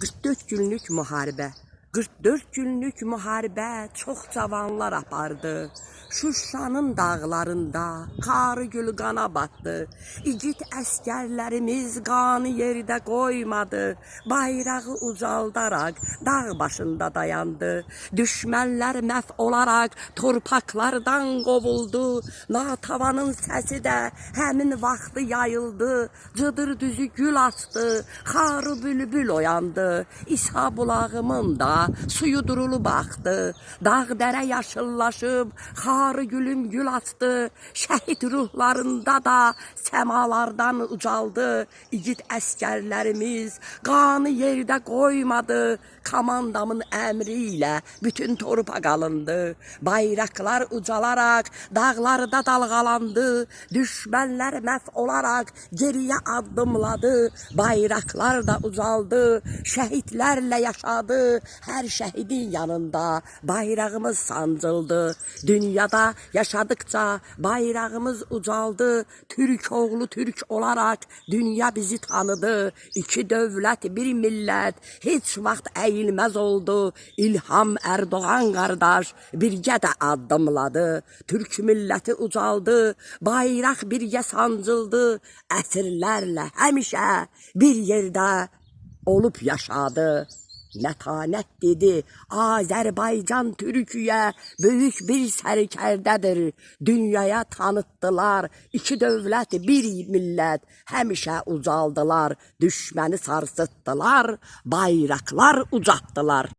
44 günlük müharibə. 44 günlük müharibə çox cavanlar apardı. Şuşanın dağlarında qarı gül qana batdı. İgid əskərlərimiz qanı yerdə qoymadı. Bayrağı ucaldaraq dağ başında dayandı. Düşmənlər məhv olaraq torpaqlardan qovuldu. Natavanın səsi də həmin vaxtı yayıldı. Cıdır düzü gül açdı. Xarı bülbül oyandı. İsa bulağımın da suyu durulu baxdı. Dağ dərə yaşıllaşıb, xarı gülüm gül açdı. Şəhid ruhlarında da səmalardan ucaldı. İgid əskərlərimiz qanı yerdə qoymadı. Komandamın əmri ilə bütün torpaq alındı. Bayraqlar ucalaraq dağlarda dalğalandı. Düşmənlər məhv olaraq geriyə addımladı. Bayraqlar da ucaldı. Şəhidlərlə yaşadı. Hər şəhidin yanında bayrağımız sancıldı. Dünyada yaşadıkça bayrağımız ucaldı. Türk oğlu Türk olaraq dünya bizi tanıdı. İki dövlət, bir millət heç vaxt əyilməz oldu. İlham Erdoğan qardaş birgə də addımladı. Türk milləti ucaldı. Bayraq birgə sancıldı. Əsrlərlə həmişə bir yerdə olub yaşadı. Mətanət dedi, Azərbaycan Türkiyə böyük bir sərkərdədir. Dünyaya tanıtdılar, iki dövlət, bir millət, həmişə ucaldılar, düşməni sarsıtdılar, bayraqlar ucatdılar.